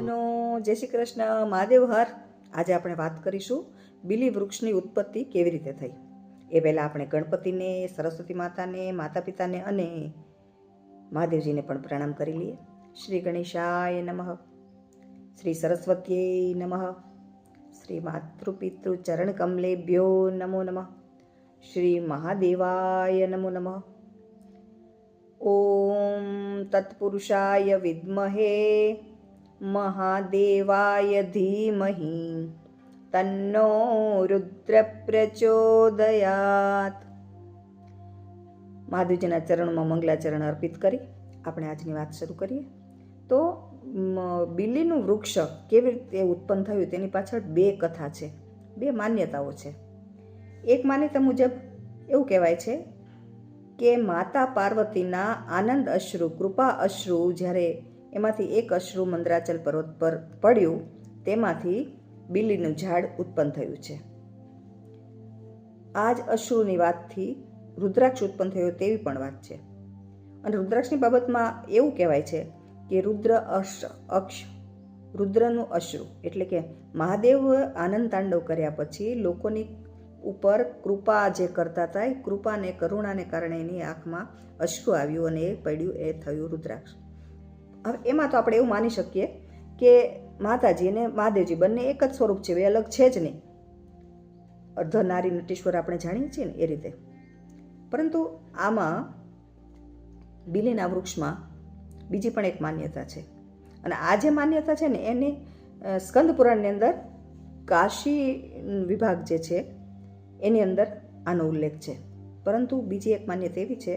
આજનો જય શ્રી કૃષ્ણ, મહાદેવ હર. આજે આપણે વાત કરીશું બીલી વૃક્ષની ઉત્પત્તિ કેવી રીતે થઈ. એ પહેલાં આપણે ગણપતિને, સરસ્વતી માતાને માતા પિતાને અને મહાદેવજીને પણ પ્રણામ કરી લઈએ. શ્રી ગણેશાય નમઃ. શ્રી સરસ્વતીએ નમઃ. શ્રી માતૃપિતૃ ચરણ કમલે કમલેભ્યો નમો નમઃ. શ્રી મહાદેવાય નમો નમઃ. ઓમ તત્પુરુષાય વિદ્મહે. મહાદેવાય ધીમહી તન્નો રુદ્ર પ્રચોદયાત મહાદેવજીના ચરણમાં મંગલાચરણ અર્પિત કરી આપણે આજની વાત શરૂ કરીએ. તો બિલીનું વૃક્ષ કેવી રીતે ઉત્પન્ન થયું તેની પાછળ બે કથા છે. બે માન્યતાઓ છે. એક માન્યતા મુજબ એવું કહેવાય છે કે માતા પાર્વતીના આનંદ અશ્રુ, કૃપા અશ્રુ જ્યારે એમાંથી એક અશ્રુ મંદરાચલ પર્વત પર પડ્યું, તેમાંથી બિલીનું ઝાડ ઉત્પન્ન થયું છે. આ જ અશ્રુની વાતથી રુદ્રાક્ષ ઉત્પન્ન થયો તેવી પણ વાત છે. અને રુદ્રાક્ષની બાબતમાં એવું કહેવાય છે કે રુદ્ર અશ્ર અક્ષ, રુદ્રનું અશ્રુ, એટલે કે મહાદેવ આનંદ તાંડવ કર્યા પછી લોકોની ઉપર કૃપા જે કરતા હતા કૃપાને, કરુણાને કારણે એની આંખમાં અશ્રુ આવ્યું અને એ પડ્યું, એ થયું રુદ્રાક્ષ. હવે એમાં તો આપણે એવું માની શકીએ કે માતાજી અને મહાદેવજી બંને એક જ સ્વરૂપ છે એ અલગ છે જ નહીં. અર્ધ નારી નટેશ્વર આપણે જાણીએ છીએ ને એ રીતે. પરંતુ આમાં બિલીના વૃક્ષમાં બીજી પણ એક માન્યતા છે. અને આ જે માન્યતા છે ને એને સ્કંદ પુરાણની અંદર કાશી વિભાગ જે છે, એની અંદર આનો ઉલ્લેખ છે. પરંતુ બીજી એક માન્યતા એવી છે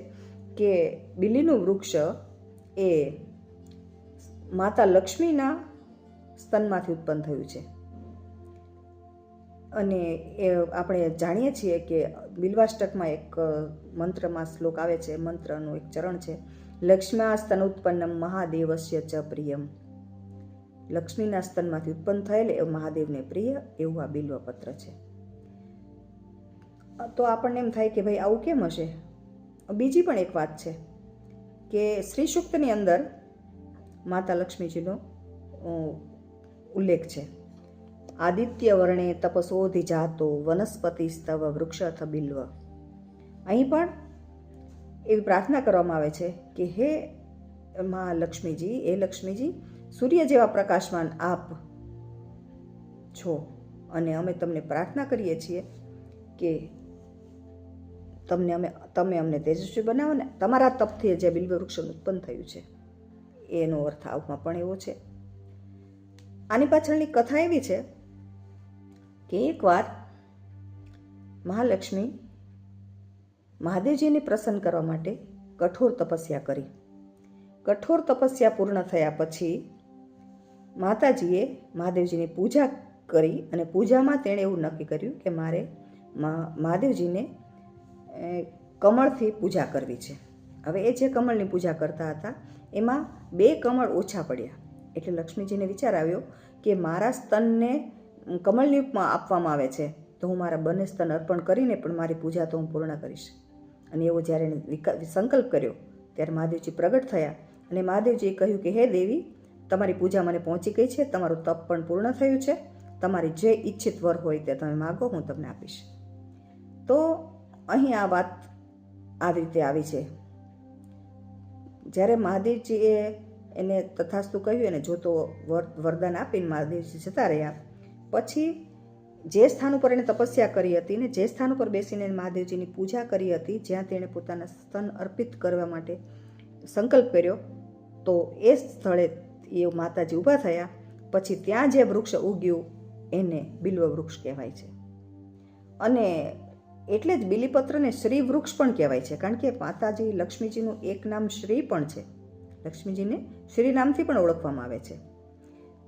કે બિલીનું વૃક્ષ એ માતા લક્ષ્મીના સ્તનમાંથી ઉત્પન્ન થયું છે. અને એ આપણે જાણીએ છીએ કે બિલ્વાષ્ટકમાં એક મંત્રમાં શ્લોક આવે છે, મંત્રનું એક ચરણ છે લક્ષ્મ્યા સ્તન ઉત્પન્નમ મહાદેવસ્ય ચ પ્રિયમ. લક્ષ્મીના સ્તનમાંથી ઉત્પન્ન થયેલ એ મહાદેવને પ્રિય એવું આ બિલ્વપત્ર છે. તો આપણને એમ થાય કે ભાઈ આવું કેમ હશે? બીજી પણ એક વાત છે કે શ્રી સૂક્તની અંદર માતા લક્ષ્મીજીનો ઉલ્લેખ છે. આદિત્ય વર્ણે તપસોધિ જાતો વનસ્પતિ સ્તવ વૃક્ષથ બિલ્વ. અહીં પણ એવી પ્રાર્થના કરવામાં આવે છે કે હે મા લક્ષ્મીજી એ લક્ષ્મીજી, સૂર્ય જેવા પ્રકાશમાન આપ છો. અને અમે તમને પ્રાર્થના કરીએ છીએ કે તમને અમે, તમે અમને તેજસ્વી બનાવો ને તમારા તપથી જે બિલ્વ વૃક્ષ ઉત્પન્ન થયું છે. એનો અર્થ આવમાં પણ એવો છે. આની પાછળની કથા એવી છે કે એકવાર મહાલક્ષ્મી મહાદેવજીને પ્રસન્ન કરવા માટે કઠોર તપસ્યા કરી. કઠોર તપસ્યા પૂર્ણ થયા પછી માતાજીએ મહાદેવજીની પૂજા કરી અને પૂજામાં તેણે એવું નક્કી કર્યું કે મારે મહાદેવજીને કમળથી પૂજા કરવી છે. હવે એ જે કમળની પૂજા કરતા હતા એમાં બે કમળ ઓછા પડ્યા. એટલે લક્ષ્મીજીને વિચાર આવ્યો કે મારા સ્તનને કમળની આપવામાં આવે છે, તો હું મારા બંને સ્તન અર્પણ કરીને પણ મારી પૂજા તો હું પૂર્ણ કરીશ. અને એવો જ્યારે સંકલ્પ કર્યો, ત્યારે મહાદેવજી પ્રગટ થયા અને મહાદેવજીએ કહ્યું કે, હે દેવી, તમારી પૂજા મને પહોંચી ગઈ છે, તમારું તપ પણ પૂર્ણ થયું છે, તમારી જે ઈચ્છિત વર હોય તે તમે માગો, હું તમને આપીશ. તો અહીં આ વાત આવી રીતે આવી છે. જ્યારે મહાદેવજીએ એને તથાસ્તુ કહ્યું એને જોતો વર, વરદાન આપીને મહાદેવજી જતા રહ્યા. પછી જે સ્થાન ઉપર એણે તપસ્યા કરી હતી ને જે સ્થાન ઉપર બેસીને મહાદેવજીની પૂજા કરી હતી, જ્યાં તેણે પોતાના સ્તન અર્પિત કરવા માટે સંકલ્પ કર્યો, તો એ સ્થળે એ માતાજી ઊભા થયા. પછી ત્યાં જે વૃક્ષ ઉગ્યું, એને બિલ્વ વૃક્ષ કહેવાય છે. અને એટલે જ બિલીપત્રને શ્રી વૃક્ષ પણ કહેવાય છે. કારણ કે માતાજી લક્ષ્મીજીનું એક નામ શ્રી પણ છે. લક્ષ્મીજીને શ્રી નામથી પણ ઓળખવામાં આવે છે.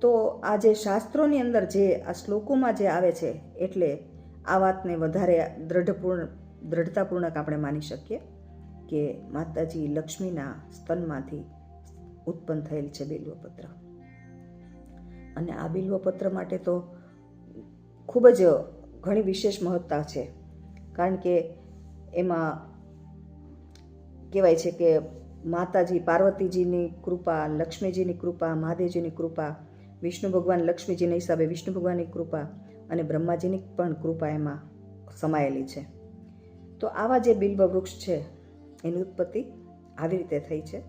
તો આ જે શાસ્ત્રોની અંદર જે આ શ્લોકોમાં જે આવે છે, એટલે આ વાતને વધારે દ્રઢપૂર્ણ દ્રઢતાપૂર્ણક આપણે માની શકીએ કે માતાજી લક્ષ્મીના સ્તનમાંથી ઉત્પન્ન થયેલ છે બિલ્વપત્ર અને આ બિલ્વપત્ર માટે તો ખૂબ જ ઘણી વિશેષ મહત્તા છે. કારણ કે એમાં કહેવાય છે કે માતાજી, પાર્વતીજીની કૃપા, લક્ષ્મીજીની કૃપા, મહાદેવજીની કૃપા, વિષ્ણુ ભગવાન લક્ષ્મીજીના હિસાબે વિષ્ણુ ભગવાનની કૃપા અને બ્રહ્માજીની પણ કૃપા એમાં સમાયેલી છે. તો આવા જે બિલ્વ વૃક્ષ છે, એની ઉત્પત્તિ આવી રીતે થઈ છે.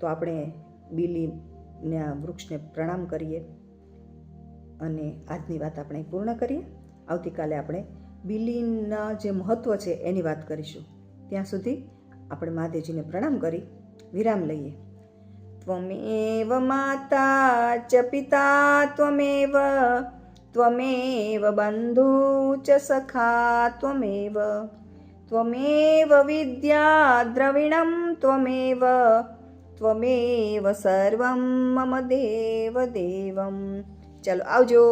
તો આપણે બિલીના વૃક્ષને પ્રણામ કરીએ અને આજની વાત આપણે પૂર્ણ કરીએ. આવતીકાલે આપણે બિલીના જે મહત્ત્વ છે એની વાત કરીશું. ત્યાં સુધી આપણે મહાદેવજીને પ્રણામ કરી, વિરામ લઈએ. ત્વમેવ માતા ચ પિતા, ત્વમેવ ત્વમેવ બંધુ ચ સખા, ત્વમેવ ત્વમેવ વિદ્યા દ્રવિણમ, ત્વમેવ ત્વમેવ સર્વમ, મમ દેવ દેવમ. ચાલો આવજો.